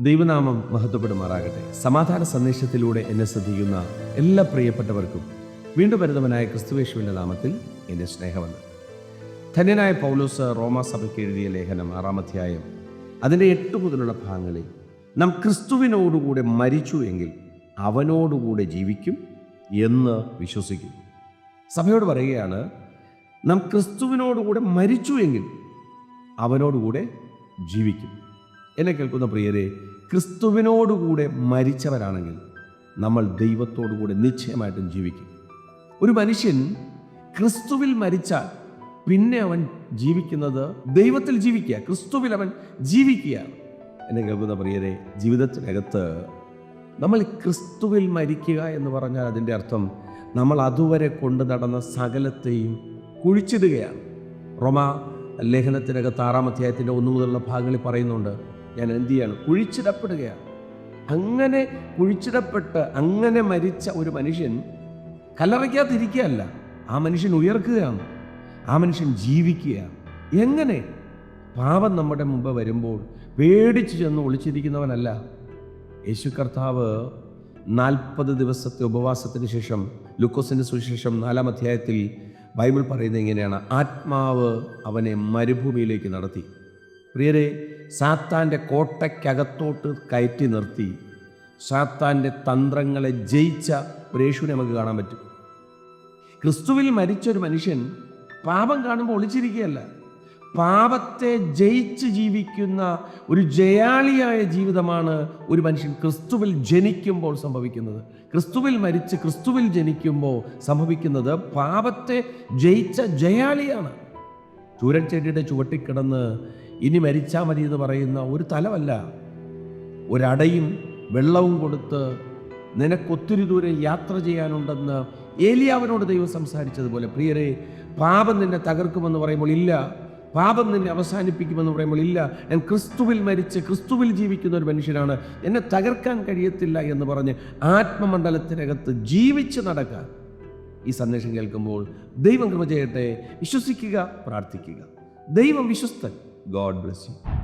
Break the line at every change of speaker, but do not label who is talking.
ദൈവനാമം മഹത്വപ്പെടുമാറാകട്ടെ. സമാധാന സന്ദേശത്തിലൂടെ എന്നെ ശ്രദ്ധിക്കുന്ന എല്ലാ പ്രിയപ്പെട്ടവർക്കും വീണ്ടും വരുന്നവനായ ക്രിസ്തുവേശുവിന്റെ നാമത്തിൽ എന്റെ സ്നേഹമെന്ന് ധന്യനായ പൗലോസ് റോമാ സഭയ്ക്ക് എഴുതിയ ലേഖനം ആറാം അധ്യായം അതിന്റെ എട്ട് മുതലുള്ള ഭാഗങ്ങളിൽ നാം ക്രിസ്തുവിനോടുകൂടെ മരിച്ചു എങ്കിൽ അവനോടുകൂടെ ജീവിക്കും എന്ന് വിശ്വസിക്കും സഭയോട് പറയുകയാണ് നാം ക്രിസ്തുവിനോടുകൂടെ മരിച്ചു എങ്കിൽ അവനോടുകൂടെ ജീവിക്കും. എന്നെ കേൾക്കുന്ന പ്രിയരെ ക്രിസ്തുവിനോടുകൂടെ മരിച്ചവരാണെങ്കിൽ നമ്മൾ ദൈവത്തോടുകൂടെ നിശ്ചയമായിട്ടും ജീവിക്കും. ഒരു മനുഷ്യൻ ക്രിസ്തുവിൽ മരിച്ചാൽ പിന്നെ അവൻ ജീവിക്കുന്നത് ദൈവത്തിൽ ജീവിക്കുക ക്രിസ്തുവിൽ അവൻ ജീവിക്കുക. എന്നെ കേൾക്കുന്ന പ്രിയരെ ജീവിതത്തിനകത്ത് നമ്മൾ ക്രിസ്തുവിൽ മരിക്കുക എന്ന് പറഞ്ഞാൽ അതിന്റെ അർത്ഥം നമ്മൾ അതുവരെ കൊണ്ടു നടന്ന സകലത്തെയും കുഴിച്ചിടുകയാണ്. റോമ ലേഖനത്തിനകത്ത് ആറാം അധ്യായത്തിന്റെ ഒന്നു മുതലുള്ള ഭാഗങ്ങളിൽ പറയുന്നുണ്ട് ഞാൻ എന്തു ചെയ്യാണ് കുഴിച്ചിടപ്പെടുകയാണ്. അങ്ങനെ കുഴിച്ചിടപ്പെട്ട് അങ്ങനെ മരിച്ച ഒരു മനുഷ്യൻ കല്ലറയ്ക്കകത്തിരിക്കുകയല്ല ആ മനുഷ്യൻ ഉയർക്കുകയാണ്. ആ മനുഷ്യൻ ജീവിക്കുകയാണ്. എങ്ങനെ? പാപം നമ്മുടെ മുമ്പ് വരുമ്പോൾ പേടിച്ചു ചെന്ന് ഒളിച്ചിരിക്കുന്നവനല്ല. യേശു കർത്താവ് നാൽപ്പത് ദിവസത്തെ ഉപവാസത്തിന് ശേഷം ലുക്കോസിന്റെ സുവിശേഷം നാലാം അധ്യായത്തിൽ ബൈബിൾ പറയുന്നത് ഇങ്ങനെയാണ്. ആത്മാവ് അവനെ മരുഭൂമിയിലേക്ക് നടത്തി. പ്രിയരെ സാത്താന്റെ കോട്ടയ്ക്കകത്തോട്ട് കയറ്റി നിർത്തി. സാത്താന്റെ തന്ത്രങ്ങളെ ജയിച്ച പ്രേഷുവിനെ നമുക്ക് കാണാൻ പറ്റും. ക്രിസ്തുവിൽ മരിച്ച ഒരു മനുഷ്യൻ പാപം കാണുമ്പോൾ ഒളിച്ചിരിക്കുകയല്ല. പാപത്തെ ജയിച്ച് ജീവിക്കുന്ന ഒരു ജയാളിയായ ജീവിതമാണ് ഒരു മനുഷ്യൻ ക്രിസ്തുവിൽ ജനിക്കുമ്പോൾ സംഭവിക്കുന്നത്. ക്രിസ്തുവിൽ മരിച്ച് ക്രിസ്തുവിൽ ജനിക്കുമ്പോൾ സംഭവിക്കുന്നത് പാപത്തെ ജയിച്ച ജയാളിയാണ്. ചൂരൻചെടിയുടെ ചുവട്ടിക്കിടന്ന് ഇനി മരിച്ചാൽ മതി എന്ന് പറയുന്ന ഒരു തലമല്ല. ഒരടയും വെള്ളവും കൊടുത്ത് നിനക്കൊത്തിരി ദൂരം യാത്ര ചെയ്യാനുണ്ടെന്ന് ഏലിയാവിനോട് ദൈവം സംസാരിച്ചതുപോലെ പ്രിയരെ പാപം നിന്നെ തകർക്കുമെന്ന് പറയുമ്പോൾ ഇല്ല. പാപം നിന്നെ അവസാനിപ്പിക്കുമെന്ന് പറയുമ്പോൾ ഇല്ല. ഞാൻ ക്രിസ്തുവിൽ മരിച്ച് ക്രിസ്തുവിൽ ജീവിക്കുന്ന ഒരു മനുഷ്യനാണ്. എന്നെ തകർക്കാൻ കഴിയത്തില്ല എന്ന് പറഞ്ഞ് ആത്മമണ്ഡലത്തിനകത്ത് ജീവിച്ച് നടക്കാൻ ഈ സന്ദേശം കേൾക്കുമ്പോൾ ദൈവം കൃപ ചെയ്യട്ടെ. വിശ്വസിക്കുക പ്രാർത്ഥിക്കുക. ദൈവം വിശ്വസ്തൻ. God bless you